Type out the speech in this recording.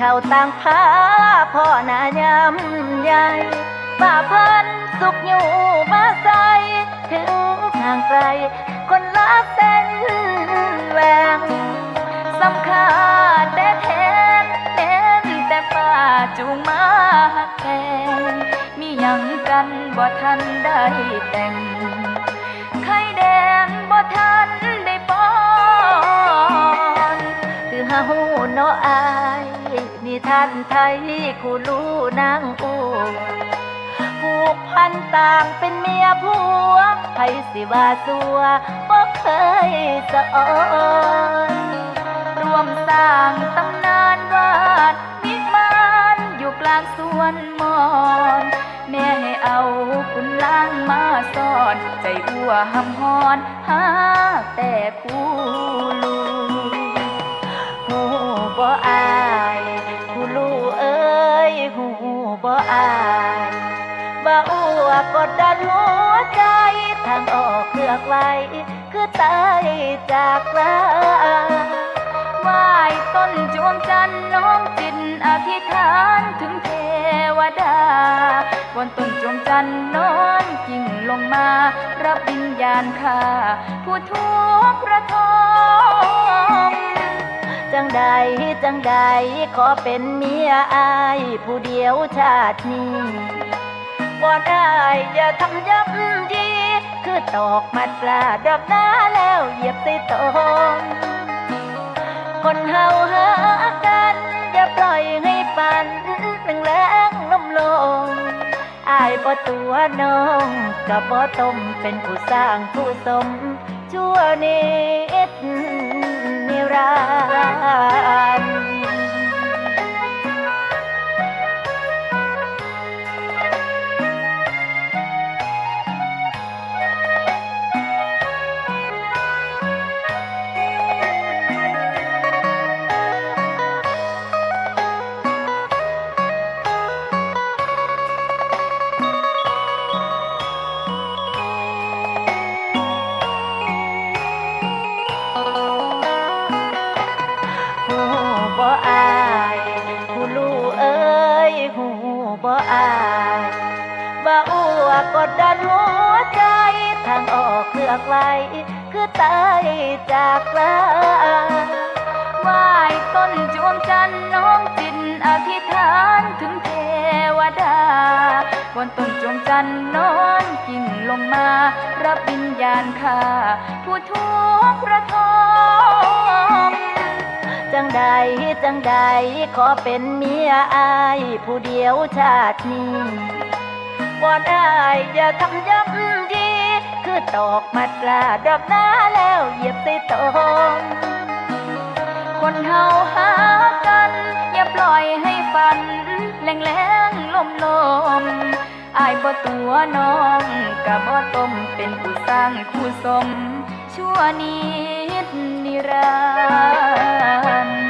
ข้าวต่างพาพ่อนายำใหญ่ป่าพันสุขอยู่มาใสถึงทางไกลคนละเส้นแหวง สำคัญแต่แทนเน้นแต่ป่าจูงมาหักแพงมียังกันบ่ทันได้แต่งไข่แดงบ่ทันได้ป้อนคือเฮาเนาะอายนิทานไทยคู่รู้นางอูผูกพันต่างเป็นเมียผัวไผสิว่าสัวบ่เคยสะออน วมสร้างตำนานวาดมิมานอยู่กลางสวนมอนแม่ให้เอาคุณล้างมาสอน ใจอัวหำฮอนหาแต่คู่ลูหูบ่อายคู่ลูเอ้ยหูบ่อายบ่อัวกดดันหัวใจทางออกเลือกไว้คือตายจากลา ไหว้ต้นจวงจันทร์น้องจิตอธิษฐานถึงเทวดาบนต้นจวงจันทร์นอนกิ่งลงมา รับวิญญาณข้าผู้ทุกข์ระทมจังใดจังใดขอเป็นเมียอายผู้เดียวชาตินี้บ่ได้อย่าทำย้ำยีคือตอกมัดปลาดอกหน้าแล้วเหยียบใส่ตม คนเฮาหากัน อย่าปล่อยให้ปันหนึ่งแรงลมลงอายบ่ตัวน้องกับบ่ต้มเป็นผู้สร้างผู้สมชั่วนิดนิรัน อายผู้ลูเอ้ยหูบ่อายบ่อ้วกดดันหัวใจทางออกเลือกไว้คือตายจากลาไหว้ต้นจวงจันทร์น้องจิตอธิษฐานถึงเทวดาบนต้นจวงจันทร์นอนกิ่งลงมา รับวิญญาณข้าผู้ทุกข์ระทมจัง จังใดขอเป็นเมียอายผู้เดียวชาตินี้บ่ได้อย่าทำย้ำยีคือตอกมัดลาดอกหน้าแล้วเหยียบใส่ตมคนเฮาหากัน อย่าปล่อยให้ฝันแรงแรงลมลมอายบ่ตัวน้องกับบ่ต้มเป็นผู้สร้างคู่สมชั่วนิดนิรันดร์